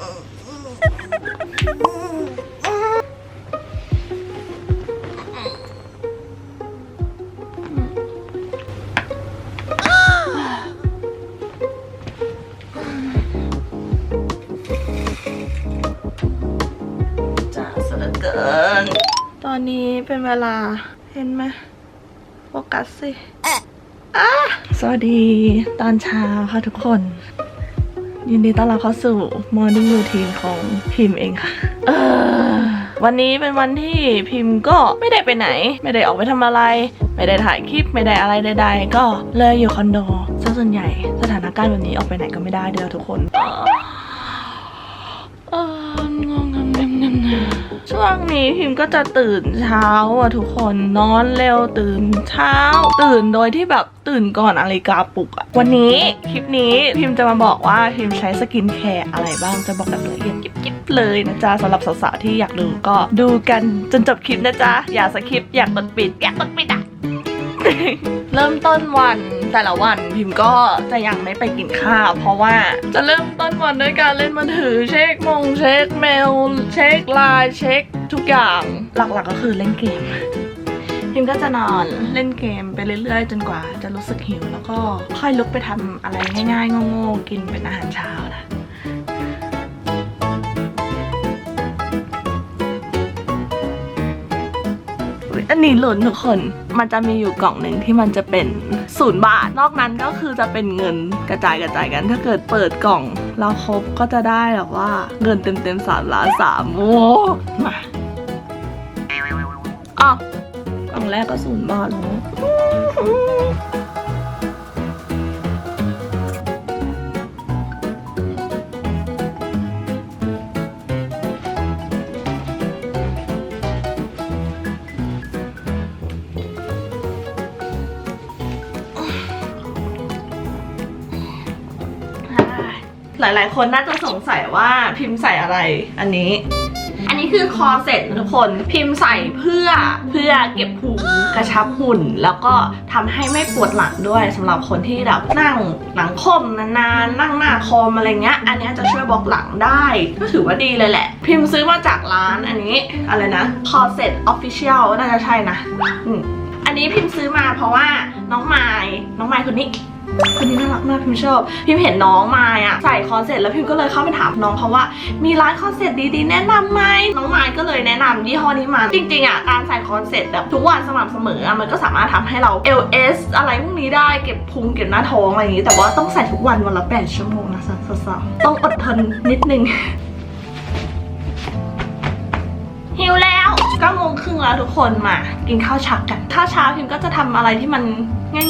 จ้าสเหลือเกิน ตอนนี้เป็นเวลาเห็นไหมโฟกัสสิอะสวัสดีตอนเช้าค่ะทุกคน ยินดีต้อนรับเข้าสู่ Morning Routine ของพิมพ์เองค่ะวันนี้เป็นวันที่พิมพ์ก็ไม่ได้ไปไหน ไม่ได้ออกไปทำอะไร ไม่ได้ถ่ายคลิปไม่ได้อะไรใดๆก็เลยอยู่คอนโดซะส่วนใหญ่สถานการณ์แบบนี้ออกไปไหนก็ไม่ได้เด้อทุกคน เอองงงงงงง ช่วงนี้พิมก็จะตื่นเช้าอะทุกคนนอนเร็วตื่นเช้า ตื่นโดยที่แบบตื่นก่อนนาฬิกาปลุกอะวันนี้คลิปนี้พิมจะมาบอกว่าพิมใช้สกินแคร์อะไรบ้างจะบอกแบบละเอียดยิบๆเลยนะจ๊ะสำหรับสาวๆที่อยากดูก็ดูกันจนจบคลิปนะจ๊ะอย่าสคิปอยากกดปิดอยากกดปิดอะ เริ่มต้นวันแต่ละวันพิมก็จะยังไม่ไปกินข้าว เพราะว่าจะเริ่มต้นวันด้วยการเล่นมือถือ เช็คมงเช็คเมล เช็คไลน์เช็คทุกอย่างหลักๆก็คือเล่นเกมพิมก็จะนอนเล่นเกมไปเรื่อยๆ จนกว่าจะรู้สึกหิว แล้วก็ค่อยลุกไปทำอะไรง่ายๆโง่ๆกินเป็นอาหารเช้านะ อันนี้หล่นทุกคน มันจะมีอยู่กล่องหนึ่งที่มันจะเป็นศูนย์บาท นอกนั้นก็คือจะเป็นเงินกระจายกระจายกัน ถ้าเกิดเปิดกล่องเราครบก็จะได้แบบว่าเงินเต็มเต็มสามล้านสามโอ้มาอ๋อกล่องแรกก็ศูนย์บาทแล้ว ลายๆ คนน่าจะสงสัยว่าพิมพ์ใส่อะไรอันนี้ อันนี้คือคอเซ็ตทุกคนพิมพ์ใส่เพื่อเพื่อเก็บพุงกระชับหุ่น แล้วก็ทำให้ไม่ปวดหลังด้วยสำหรับคนที่แบบนั่งหลังคมนานๆนั่งหน้าคอมอะไรเงี้ย อันเนี้ยจะช่วยบล็อกหลังได้ ก็ถือว่าดีเลยแหละ พิมพ์ซื้อมาจากร้านอันนี้อะไรนะคอเซ็ตออฟฟิเชียลน่าจะใช่นะอืมอันนี้พิมพ์ซื้อมาเพราะว่าน้องไม้น้องไม้คนนี้ คนนี้น่ารักมากพิมชอบ พิมเห็นน้องมาอะใส่คอนเซ็ปต์แล้วพิมก็เลยเข้าไปถามน้องเขาว่า มีร้านคอนเซ็ปต์ดีๆแนะนำไหมน้องไม้ก็เลยแนะนำยี่ห้อนี้มาจริงๆอะการใส่คอนเซ็ปต์แบบทุกวันสม่ำเสมออะมันก็สามารถทำให้เรา LS อะไรพวกนี้ได้เก็บพุงเก็บหน้าท้องอะไรอย่างนี้ แต่ว่าต้องใส่ทุกวันวันละ 8 ชั่วโมงนะสาวๆต้องอดทนนิดนึงหิวแล้ว9โมงครึ่งแล้วทุกคนมา กินข้าวเช้ากันข้าวเช้าพิมก็จะทำอะไรที่มัน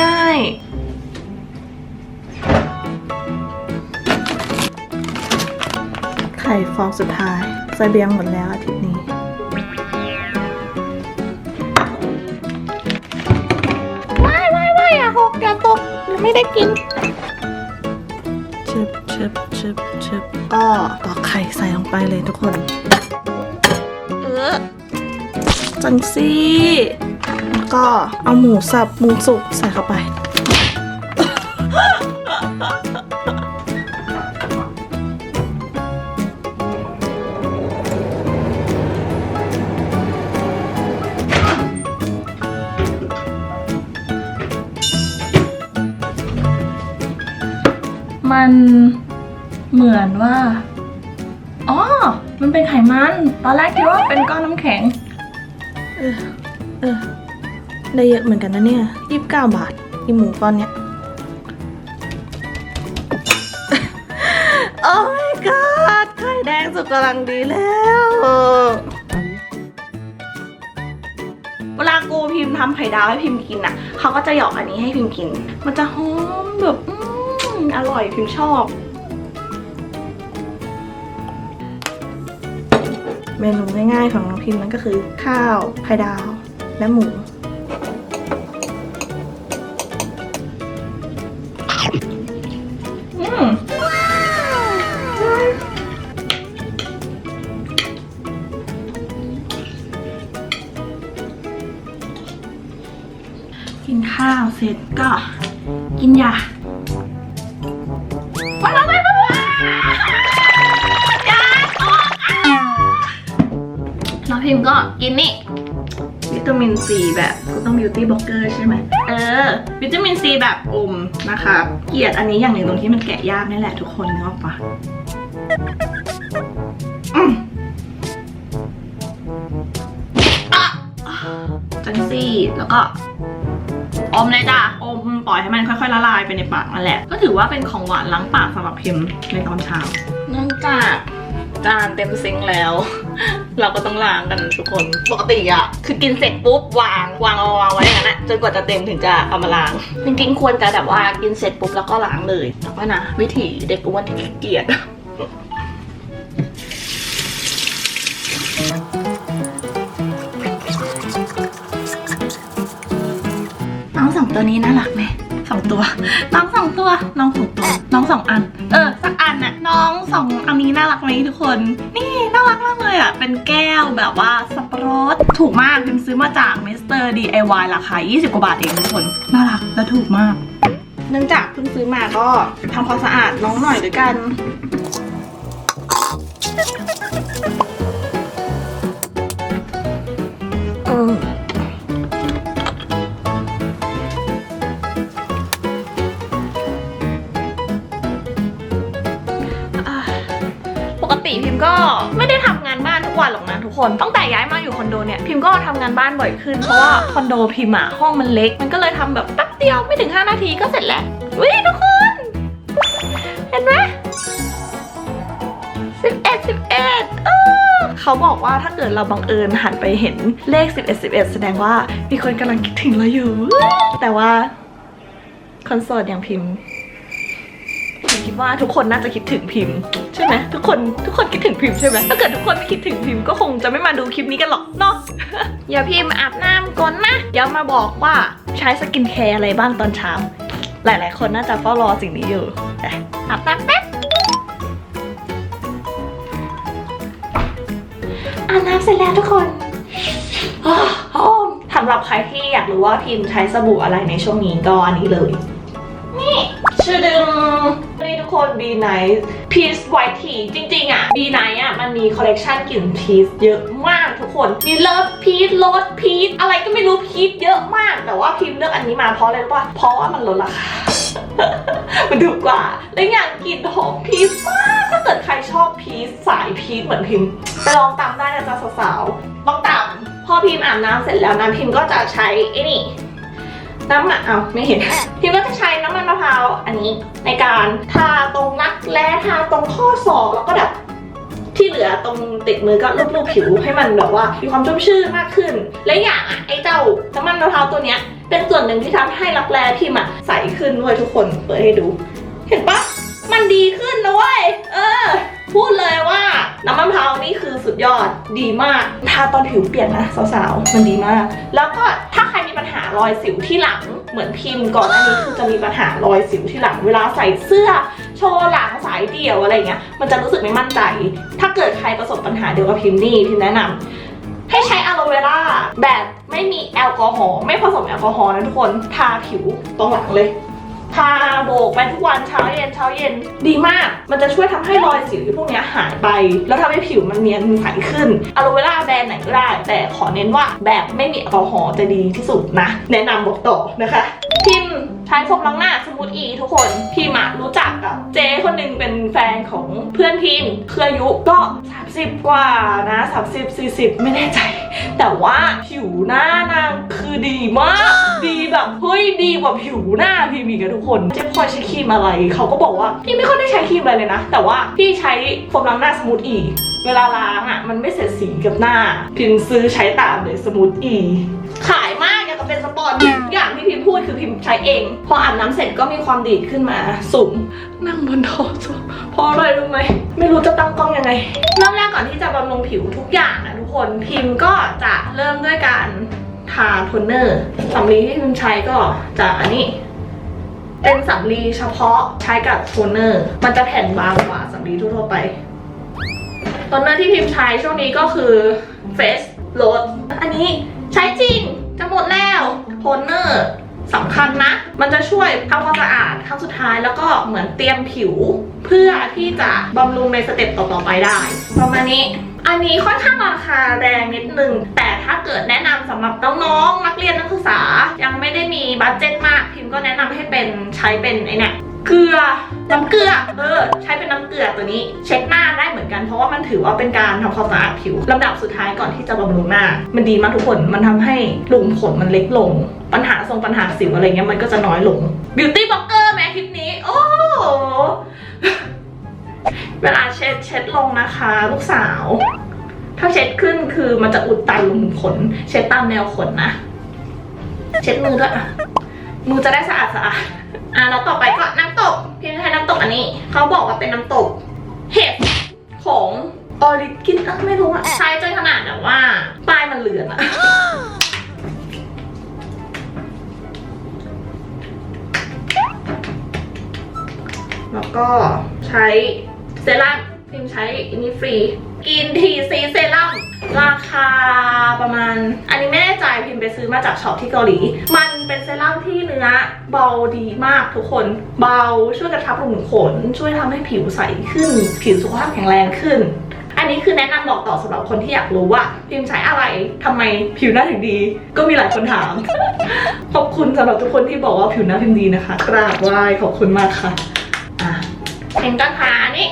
ง่าย ๆ ไข่ฟองสุดท้ายใส่เบียงหมดแล้วอาทิตย์นี้ว้ายว้ายว้ายอย่าหกอย่าตกไม่ได้กินชึบชึบชึบชึบก็ตอกไข่ใส่ลงไปเลยทุกคน เออจังซี่ แล้วก็เอาหมูสับหมูสุกใส่เข้าไป มันเหมือนว่า อ๋อ มันเป็นไขมัน ตอนแรกคิดว่าเป็นก้อนน้ำแข็ง เออ เออ ได้เยอะเหมือนกันนะเนี่ยยี่สิบเก้าบาทอีหมูก้อนเนี้ย โอ้ my god ไข่แดงสุกกำลังดีแล้วเวลากูพิมพ์ทำไข่ดาวให้พิมพ์กินอะ เขาก็จะหยอกอันนี้ให้พิมพ์กิน มันจะหอมแบบอืม อร่อยพิมชอบ เมนูง่ายๆของน้องพิมนั่นก็คือ ข้าวไข่ดาว และหมู อืมกินข้าวเสร็จก็กินยา พิมพ์ก็กินนี่ วิตามินซีแบบก็ต้องบิวตี้บล็อกเกอร์ใช่ไหมเออ วิตามินซีแบบอมนะคะเกลียดอันนี้อย่างหนึ่งตรงที่มันแกะยากนี่แหละทุกคนนึกออกปะอืมอะจังซี่แล้วก็อมเลยจ้ะอมปล่อยให้มันค่อยๆละลายไปในปากนั่นแหละ ก็ถือว่าเป็นของหวานล้างปากสำหรับพิมพ์ในตอนเช้าเนื่องจากจานเต็มซิงค์แล้ว เราก็ต้องล้างกันทุกคน ปกติอะคือกินเสร็จปุ๊บวางวางเอาวางไว้อย่างนั้นอะจนกว่าจะเต็มถึงจะเอามาล้าง จริงๆควรจะแบบว่ากินเสร็จปุ๊บแล้วก็ล้างเลยแต่ว่านะวิธีเด็กอ้วนที่ขี้เกียจน้องสองตัวนี้น่ารักไหมสองตัว น้องสองตัว น้องสองตัว น้องสองอัน เออ สักอันน่ะ น้องสองอันนี้น่ารักไหมทุกคน นี่น่ารักมาก เลยอะ เป็นแก้วแบบว่าสับปะรด ถูกมากพิมซื้อมาจากมิสเตอร์ DIY ราคา 20 กว่าบาทเองทุกคน น่ารักและถูกมาก เนื่องจากเพิ่งซื้อมาก็ทำความสะอาดน้องหน่อยด้วยกัน คนตั้งแต่ย้ายมาอยู่คอนโดเนี่ยพิมก็ทำงานบ้านบ่อยขึ้นเพราะว่าคอนโดพิมอะห้องมันเล็ก มันก็เลยทำแบบแป๊บเดียวไม่ถึง 5 นาทีก็เสร็จแล้ววิทุกคน เห็นไหมสิบเอ็ดสิบเอ็ดเขาบอกว่าถ้าเกิดเราบังเอิญหันไปเห็นเลข 11 11 แสดงว่ามีคนกำลังคิดถึงเราอยู่ แต่ว่าคอนโซลอย่างพิมพ์ ผมคิดว่าทุกคนน่าจะคิดถึงพิมพ์ใช่ไหมทุกคนทุกคนคิดถึงพิมพ์ใช่ไหมถ้าเกิดทุกคนไม่คิดถึงพิมพ์ก็คงจะไม่มาดูคลิปนี้กันหรอกเนาะอย่าพิมพ์อาบน้ำก่อนนะเดี๋ยวมาบอกว่าใช้สกินแคร์อะไรบ้างตอนเช้า หลาย ๆ คนน่าจะเฝ้ารอสิ่งนี้อยู่ไปอาบน้ำแป๊บอาบน้ำเสร็จแล้วทุกคนอ้าวหอมสำหรับใครที่อยากรู้ว่าพิมพ์ใช้สบู่อะไรในช่วงนี้ก็อันนี้เลย นี่ชื่อดึง คน Be Nice Peace White Tea จริงๆอะ Be Nice อะมันมีคอลเลกชันกลิ่นพีชเยอะมากทุกคนมีเลิฟพีชรสพีชอะไรก็ไม่รู้พีชเยอะมาก แต่ว่าพิมพ์เลือกอันนี้มาเพราะอะไรรู้ป่ะเพราะว่ามันลดราคามันถูกกว่า และอย่างกลิ่นหอมพีชมากถ้าเกิดใครชอบพีชสายพีชเหมือนพิมพ์ไปลองตามได้นะจ๊ะสาวๆลองตามพอพิมพ์อาบน้ำเสร็จแล้วนะพิมพ์ก็จะใช้ไอ้นี่ น้ำมันเอาไม่เห็นพิมก็จะใช้น้ำมันมะพร้าวอันนี้ในการทาตรงรักแร้ทาตรงข้อศอกแล้วก็แบบที่เหลือตรงติดมือก็ลูบๆผิวให้มันแบบว่ามีความชุ่มชื่นมากขึ้น และอย่างอะไอ้เจ้าน้ำมันมะพร้าวตัวเนี้ย เป็นส่วนหนึ่งที่ทำให้รักแร้พิมอะใสขึ้นด้วยทุกคนเปิดให้ดู เห็นปะมันดีขึ้นนะเว้ยเออ พูดเลยว่าน้ำมันมะพร้าวนี่คือสุดยอดดีมากทาตอนผิวเปียกนะสาวๆมันดีมาก แล้วก็ถ้าใครมีปัญหา รอยสิวที่หลังเหมือนพิมพ์ก่อนอันนี้คือจะมีปัญหารอยสิวที่หลัง เวลาใส่เสื้อ โชว์หลังสายเดี่ยวอะไรเงี้ยมันจะรู้สึกไม่มั่นใจ ถ้าเกิดใครประสบปัญหาเดียวกับพิมพ์นี่พิมแนะนำให้ใช้อะโลเวราแบบไม่มีแอลกอฮอล์ไม่ผสมแอลกอฮอล์นะทุกคนทาผิวตรงหลังเลย ทาโบกไปทุกวันเช้าเย็นเช้าเย็นดีมาก มันจะช่วยทำให้รอยสิวพวกนี้หายไป แล้วทำให้ผิวมันเนียนใสขึ้นอะโลเวราแบรนด์ไหนก็ได้ แต่ขอเน้นว่าแบบไม่มีแอลกอฮอล์จะดีที่สุดนะ แนะนำบอกต่อนะคะพิมพ์ใช้โฟมล้างหน้าสมูทอีทุกคนพิมพ์อะรู้จักกับเจ๊คนหนึ่งเป็นแฟนของเพื่อนพิมพ์คืออายุก็ 30 กว่านะ30 40 ไม่แน่ใจ แต่ว่าผิวหน้านางคือดีมาก ดีแบบเฮ้ยดีกว่าผิวหน้าพี่มีกันทุกคนเจ๊พอยใช้ครีมอะไรเขาก็บอกว่าพี่ไม่ค่อยได้ใช้ครีมอะไรเลยนะ แต่ว่าพี่ใช้โฟมล้างหน้าสมูทอีเวลาล้างอะมันไม่เสียสีกับหน้า พิมซื้อใช้ตามเลยสมูทอี ขายมากอย่างกับเป็นสปอนทุกอย่างที่พิมพ์พูดคือพิมพ์ใช้เอง พออาบน้ำเสร็จก็มีความดีดขึ้นมาสูงนั่งบนโต๊ะสวเพราะอะไรรู้ไหมไม่รู้จะตั้งกล้องยังไงเริ่มแรกก่อนที่จะบำรุงผิวทุกอย่างนะทุกคนพิมพ์ก็จะเริ่มด้วยการทาโทนเนอร์สำลีที่พิมพ์ใช้ก็จะอันนี้เป็นสำลีเฉพาะใช้กับโทนเนอร์ มันจะแผ่นบางกว่าสำลีทั่วๆไปโทนเนอร์ที่พิมพ์ใช้ช่วงนี้ก็คือ Face r o s e อันนี้ ใช้จริงจะหมดแล้วโทนเนอร์สำคัญนะ มันจะช่วยทำความสะอาดครั้งสุดท้ายแล้วก็เหมือนเตรียมผิว เพื่อที่จะบำรุงในสเต็ปต่อๆไปได้ ประมาณนี้ อันนี้ค่อนข้างราคาแรงนิดนึง แต่ถ้าเกิดแนะนำสำหรับน้องๆนักเรียนนักศึกษา ยังไม่ได้มีบัตเจ็ตมาก พิมก็แนะนำให้เป็นใช้เป็นไอเนี่ย เกลือน้ำเกลือ เออ ใช้เป็นน้ำเกลือตัวนี้ เช็ดหน้าได้เหมือนกันเพราะว่ามันถือว่าเป็นการทำความสะอาดผิวลำดับสุดท้ายก่อนที่จะบำรุงหน้า มันดีมากทุกคนมันทำให้หลุมขนมันเล็กลง ปัญหาทรงปัญหาสิวอะไรเงี้ยมันก็จะน้อยลง beauty blogger แม้คลิปนี้ โอ้เวลาเช็ดเช็ดลงนะคะ ลูกสาว ถ้าเช็ดขึ้นคือมันจะอุดตันหลุมขน เช็ดตามแนวขนนะ เช็ดมือด้วยอะ มือจะได้สะอาดสะอาดอะแล้วต่อไปก็น้ำตกพี่ใช้น้ำตกอันนี้ เขาบอกว่าเป็นน้ำตก เห็ดของออริกินอะไม่รู้อะใช้จนขนาดแบบว่า ป้ายมันเลือนอะแล้วก็ใช้เซรั่มพิมพ์ใช้อันนี้ฟรี กินทีซีเซรั่ม ราคาประมาณ อันนี้ไม่แน่ใจพิมไปซื้อมาจากช็อปที่เกาหลี มันเป็นเซรั่มที่เนื้อเบาดีมากทุกคน เบาช่วยกระชับหลุมขน ช่วยทำให้ผิวใสขึ้น ผิวสุขภาพแข็งแรงขึ้น อันนี้คือแนะนำบอกต่อสำหรับคนที่อยากรู้ว่า พิมใช้อะไรทำไมผิวหน้าถึงดี ก็มีหลายคนถาม ขอบคุณสำหรับทุกคนที่บอกว่าผิวหน้าพิมดีนะคะ กราบไหว้ขอบคุณมากค่ะอะพิมก็ทานี่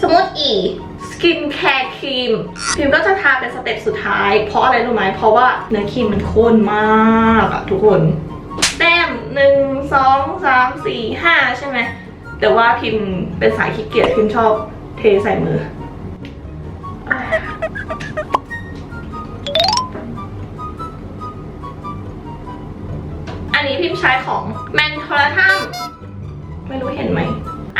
สมูทอี กินแคร์ครีมพิมก็จะทาเป็นสเต็ปสุดท้าย เพราะอะไรรู้ไหมเพราะว่าเนื้อครีมมันข้นมากอะทุกคนแต้มหนึ่งสองสามสี่ห้าใช่ไหมแต่ว่าพิมเป็นสายขี้เกียจพิมชอบเทใส่มืออันนี้พิมพ์ใช้ของแมนทอร์ทัมไม่รู้เห็นไหม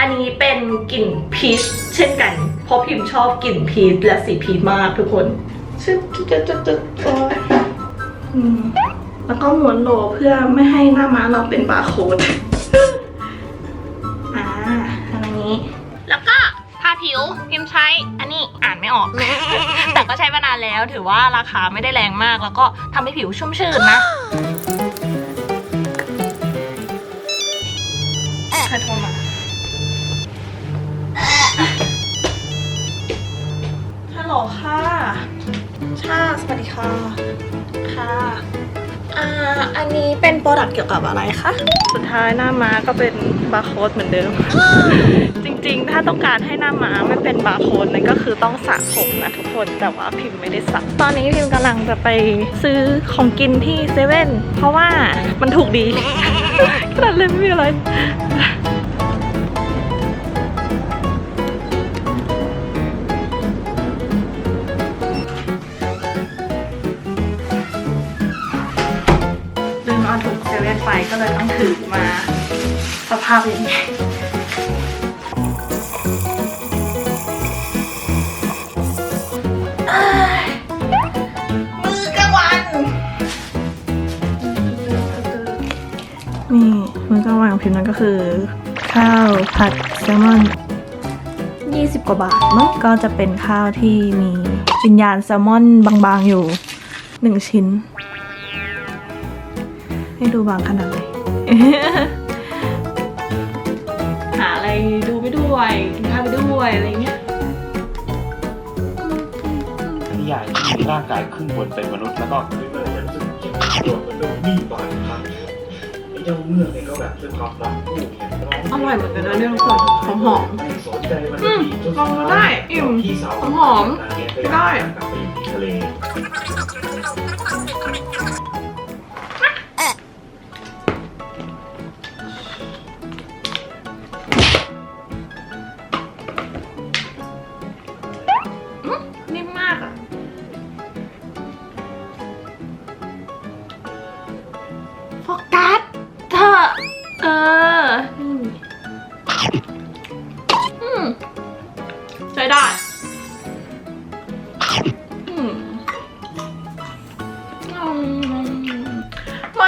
อันนี้เป็นกลิ่นพีชเช่นกัน เพราะพิมพ์ชอบกลิ่นพีชและสีพีชมากทุกคนชึบจุดจุดจุดจุดแล้วก็ม้วนโลเพื่อไม่ให้หน้าม้าเราเป็นบาร์โค้ดอ่าอันนี้ แล้วก็ทาผิวพิมใช้ อันนี้อ่านไม่ออก แต่ก็ใช้มานานแล้วถือว่าราคาไม่ได้แรงมาก แล้วก็ทำให้ผิวชุ่มชื่นนะ สวัสดีค่ะ ค่ะ อ่า อันนี้เป็นโปรดักต์เกี่ยวกับอะไรคะ สุดท้ายหน้าม้าก็เป็นบาร์โค้ดเหมือนเดิม จริงๆ ถ้าต้องการให้หน้าม้าไม่เป็นบาร์โค้ดนั่นก็คือต้องสระผมนะทุกคน แต่ว่าพิมพ์ไม่ได้สระ ตอนนี้พิมพ์กำลังจะไปซื้อของกินที่เซเว่น เพราะว่ามันถูกดีขนาดเลยไม่มีอะไร ไปก็เลยต้องถือมาสภาพอย่างนี้เอ้ยมือกลางนี่มื้อกลางวันของพิมพ์นั่นก็คือ ข้าวผัดแซลมอน 20 กว่าบาทเนาะก็จะเป็นข้าวที่มีวิญญาณแซลมอนบางๆอยู่ 1 ชิ้น ให้ดูบางขนาดไหนหาอะไรดูไปด้วยกินข้าวไปด้วยอะไรเงี้ยนิยายที่มีร่างกายครึ่งบนเป็นมนุษย์แล้วก็คือเมื่อจะรู้สึกเจ็บปวดมันโดนมีดบาดครั้งเนี่ยไอ้เจ้าเมือกเนี่ยก็แบบด้วยความรักลูกเนี่ยร้องอร่อยเหมือนกันนะเนี่ยทุกคนหอมไม่สนใจมันอืมดีจนลองดูได้อิ่มพี่สาวหอมเนี่ยได้กลับไปอยู่ที่ทะเล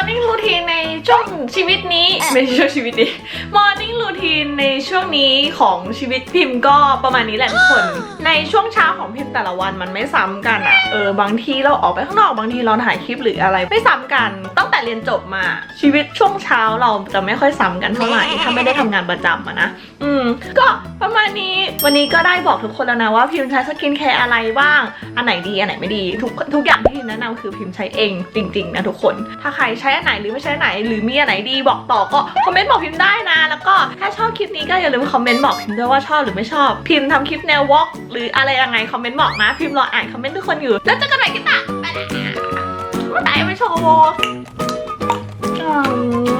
มอร์นิ่งรูทีนในช่วงชีวิตนี้ ไม่ใช่ช่วงชีวิตนี้มอร์นิ่งรูทีนในช่วงนี้ของชีวิตพิมพ์ก็ประมาณนี้แหละทุกคน ในช่วงเช้าของพิมพ์แต่ละวันมันไม่ซ้ำกันอะเออบางทีเราออกไปข้างนอกบางทีเราถ่ายคลิปหรืออะไรไม่ซ้ำกัน ตั้งแต่เรียนจบมา ชีวิตช่วงเช้าเราจะไม่ค่อยซ้ำกันเท่าไหร่ถ้าไม่ได้ทำงานประจำอะนะอืมก็ ประมาณนี้วันนี้ก็ได้บอกทุกคนแล้วนะว่าพิมพ์ใช้สกินแคร์อะไรบ้าง อันไหนดีอันไหนไม่ดีทุกทุกอย่างที่พิมแนะนำคือพิมพ์ใช้เองจริง ๆ นะทุกคน ถ้าใครใช้อันไหนหรือไม่ใช้อันไหน หรือมีอันไหนดีบอกต่อก็คอมเมนต์บอกพิมพ์ได้นะ แล้วก็ถ้าชอบคลิปนี้ก็อย่าลืมคอมเมนต์บอกพิมพ์ด้วยว่าชอบหรือไม่ชอบ พิมพ์ทำคลิปแนววอล์กหรืออะไรยังไงคอมเมนต์บอกนะพิมพ์รออ่านคอมเมนต์ทุกคนอยู่ แล้วเจอกันใหม่คลิปหน้าไปล้วบ๊ายบายไปโชว์